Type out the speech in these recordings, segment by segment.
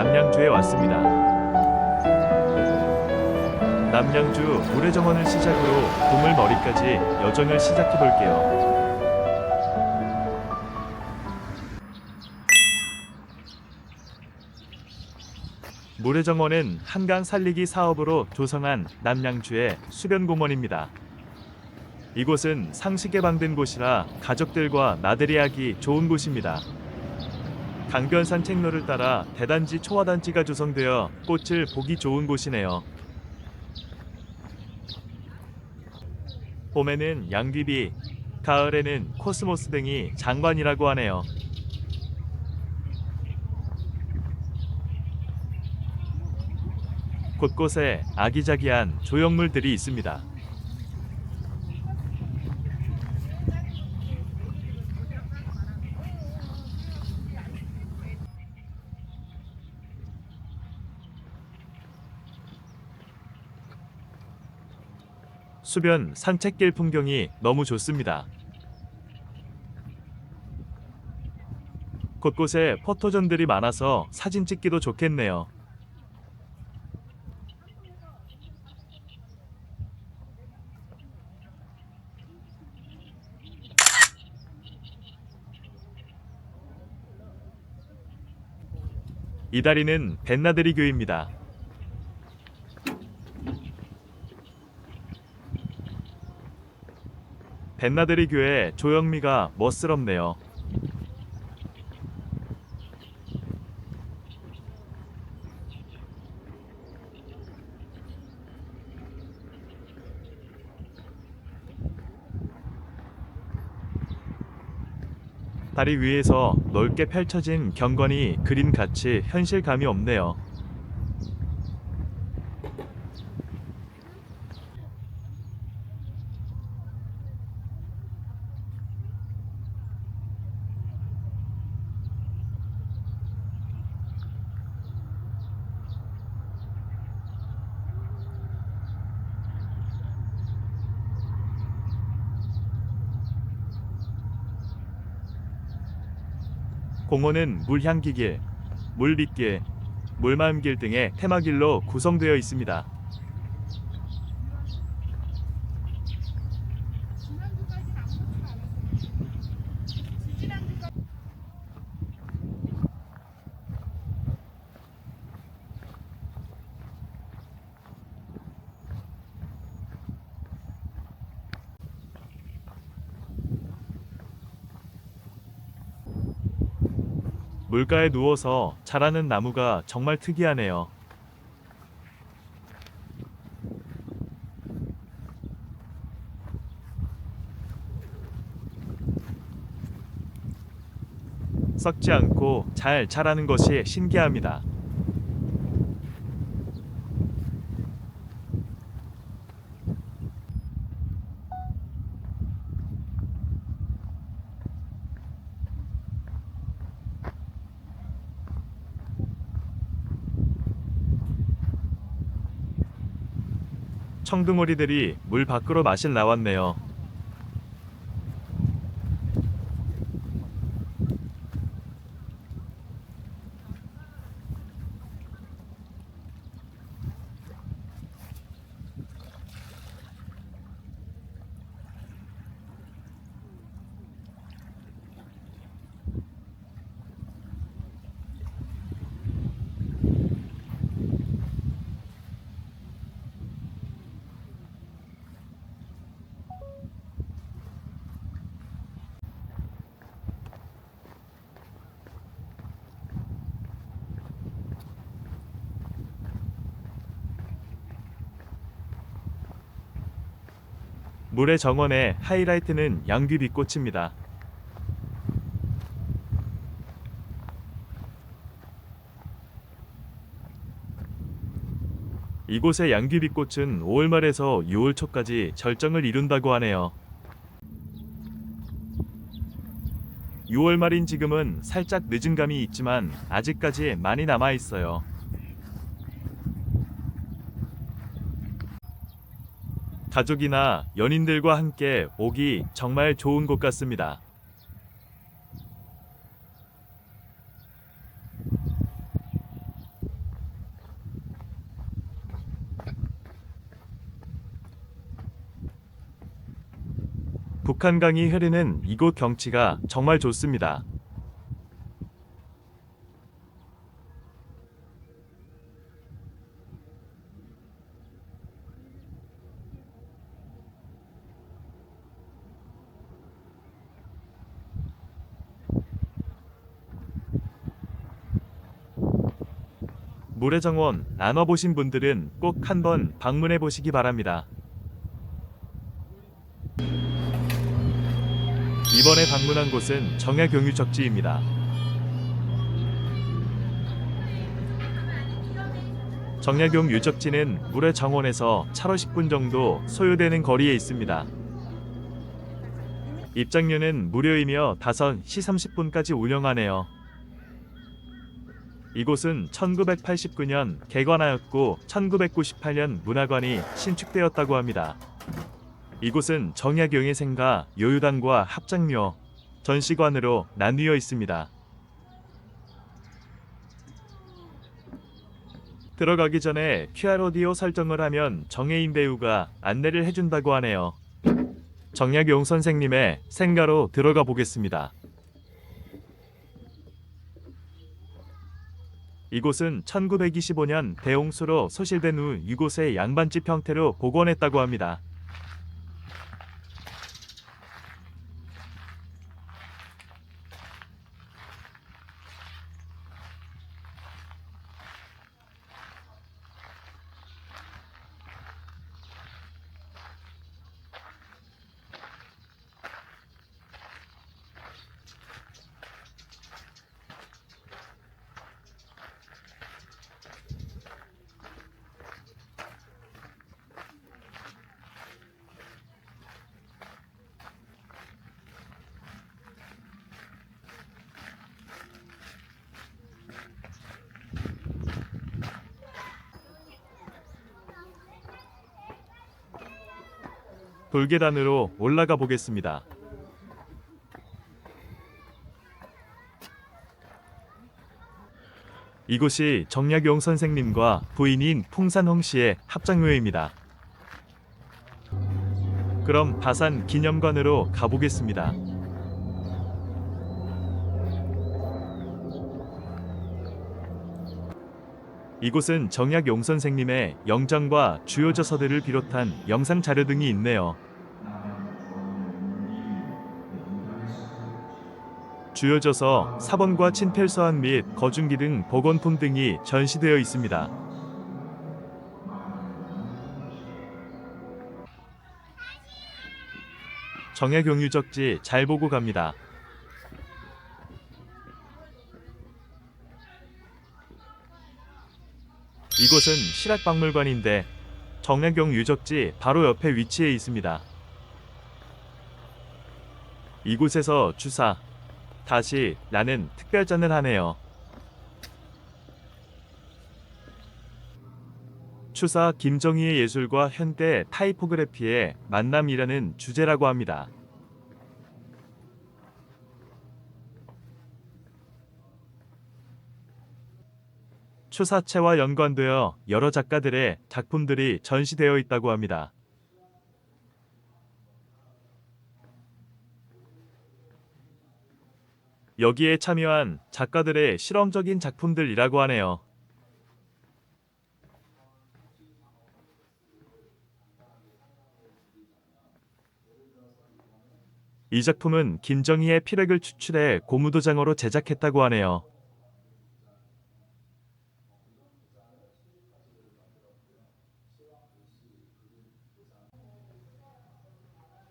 남양주에 왔습니다. 남양주 모래정원을 시작으로 보물머리까지 여정을 시작해 볼게요. 모래정원은 한강 살리기 사업으로 조성한 남양주의 수변공원입니다. 이곳은 상시 개방된 곳이라 가족들과 나들이 하기 좋은 곳입니다. 강변 산책로를 따라 대단지 초화단지가 조성되어 꽃을 보기 좋은 곳이네요. 봄에는 양귀비, 가을에는 코스모스 등이 장관이라고 하네요. 곳곳에 아기자기한 조형물들이 있습니다. 수변 산책길 풍경이 너무 좋습니다. 곳곳에 포토존들이 많아서 사진 찍기도 좋겠네요. 이 다리는 벤나들이 교입니다. 벤나들이 교회 조영미가 멋스럽네요. 다리 위에서 넓게 펼쳐진 경건이 그림같이 현실감이 없네요. 공원은 물향기길, 물빗길, 물마음길 등의 테마길로 구성되어 있습니다. 물가에 누워서 자라는 나무가 정말 특이하네요. 썩지 않고 잘 자라는 것이 신기합니다. 청둥오리들이 물 밖으로 마실 나왔네요. 물의 정원의 하이라이트는 양귀비꽃입니다. 이곳의 양귀비꽃은 5월 말에서 6월 초까지 절정을 이룬다고 하네요. 6월 말인 지금은 살짝 늦은 감이 있지만 아직까지 많이 남아 있어요. 가족이나 연인들과 함께 오기 정말 좋은 곳 같습니다. 북한강이 흐르는 이곳 경치가 정말 좋습니다. 모래정원 나눠보신 분들은 꼭 한번 방문해 보시기 바랍니다. 이번에 방문한 곳은 정야경유적지입니다. 정야경 유적지는 물의 정원에서 차로 10분 정도 소요되는 거리에 있습니다. 입장료는 무료이며 다선 시 30분까지 운영하네요. 이곳은 1989년 개관하였고 1998년 문화관이 신축되었다고 합니다. 이곳은 정약용의 생가 요유단과 합장묘 전시관으로 나뉘어 있습니다. 들어가기 전에 QR 오디오 설정을 하면 정혜인 배우가 안내를 해준다고 하네요. 정약용 선생님의 생가로 들어가 보겠습니다. 이곳은 1925년 대홍수로 소실된 후 이곳의 양반집 형태로 복원했다고 합니다. 돌계단으로 올라가 보겠습니다. 이곳이 정약용 선생님과 부인인 풍산홍 씨의 합장묘입니다. 그럼 바산 기념관으로 가보겠습니다. 이곳은 정약 용 선생님의 영장과 주요 저서들을 비롯한 영상 자료 등이 있네요. 주요 저서, 사본과 친필서한 및 거중기 등 복원품 등이 전시되어 있습니다. 정약용 유적지 잘 보고 갑니다. 이곳은 실학박물관인데 정약용 유적지 바로 옆에 위치해 있습니다. 이곳에서 주사 다시 나는 특별전을 하네요. 추사 김정희의 예술과 현대 타이포그래피의 만남이라는 주제라고 합니다. 추사체와 연관되어 여러 작가들의 작품들이 전시되어 있다고 합니다. 여기에 참여한 작가들의 실험적인 작품들이라고 하네요. 이 작품은 김정희의 피력을 추출해 고무도장으로 제작했다고 하네요.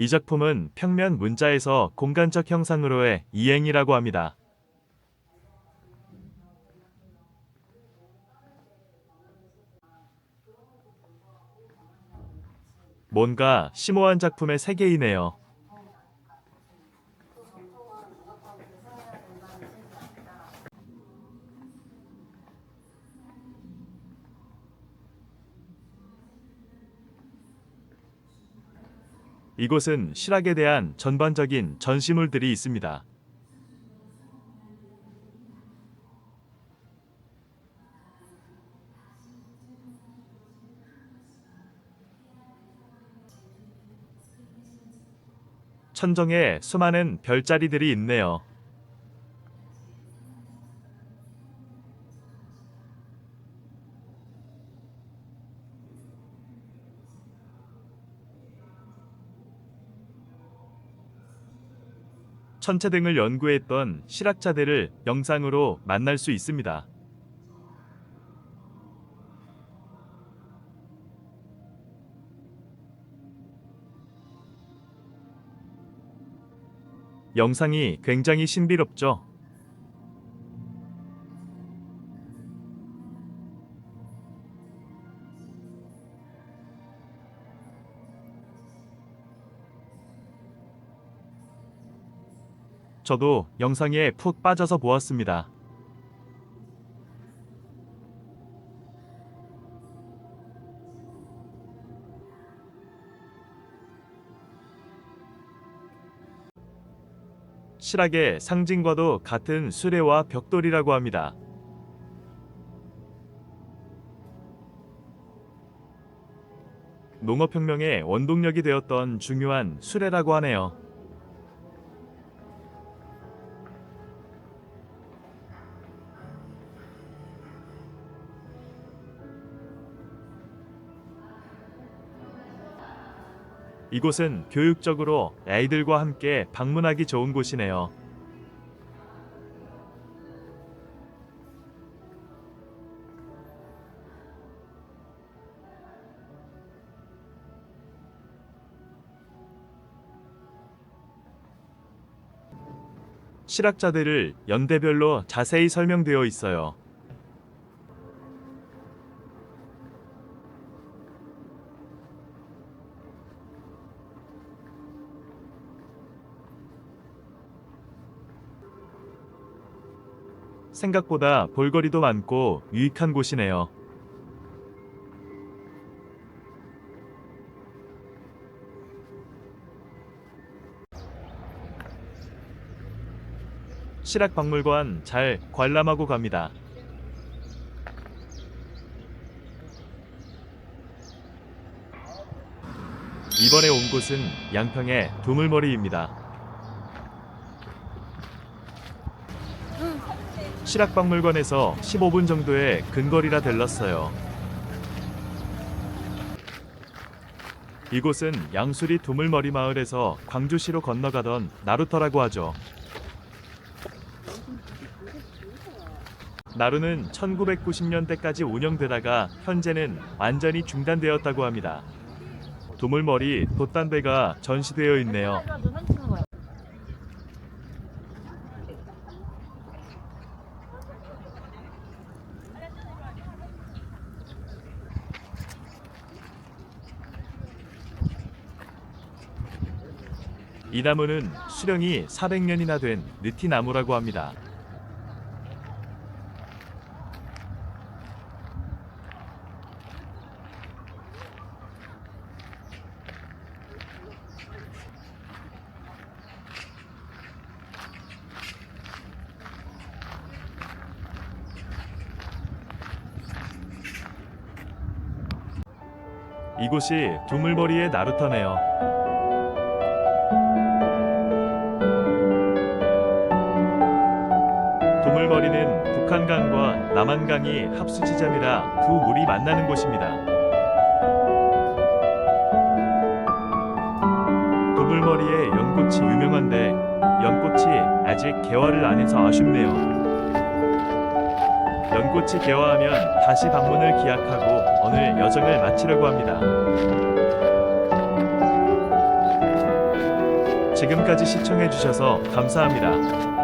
이 작품은 평면 문자에서 공간적 형상으로의 이행이라고 합니다. 뭔가 심오한 작품의 세계이네요. 이곳은 실학에 대한 전반적인 전시물들이 있습니다. 천정에 수많은 별자리들이 있네요. 천체 등을 연구했던 실학자들을 영상으로 만날 수 있습니다. 영상이 굉장히 신비롭죠? 저도 영상에 푹 빠져서 보았습니다. 실학의 상징과도 같은 수레와 벽돌이라고 합니다. 농업혁명의 원동력이 되었던 중요한 수레라고 하네요. 이곳은 교육적으로 아이들과 함께 방문하기 좋은 곳이네요. 실학자들을 연대별로 자세히 설명되어 있어요. 생각보다 볼거리도 많고 유익한 곳이네요. 실학박물관 잘 관람하고 갑니다. 이번에 온 곳은 양평의 두물머리입니다. 실학박물관에서 15분 정도의 근거리라 들렀어요. 이곳은 양수리 두물머리 마을에서 광주시로 건너가던 나루터라고 하죠. 나루는 1990년대까지 운영되다가 현재는 완전히 중단되었다고 합니다. 두물머리 돛단배가 전시되어 있네요. 이 나무는 수령이 400년이나 된 느티나무라고 합니다. 이곳이 두물머리의 나루터네요. 남한강이 합수 지점이라 두 물이 만나는 곳입니다. 두물머리의 연꽃이 유명한데 연꽃이 아직 개화를 안 해서 아쉽네요. 연꽃이 개화하면 다시 방문을 기약하고 오늘 여정을 마치려고 합니다. 지금까지 시청해주셔서 감사합니다.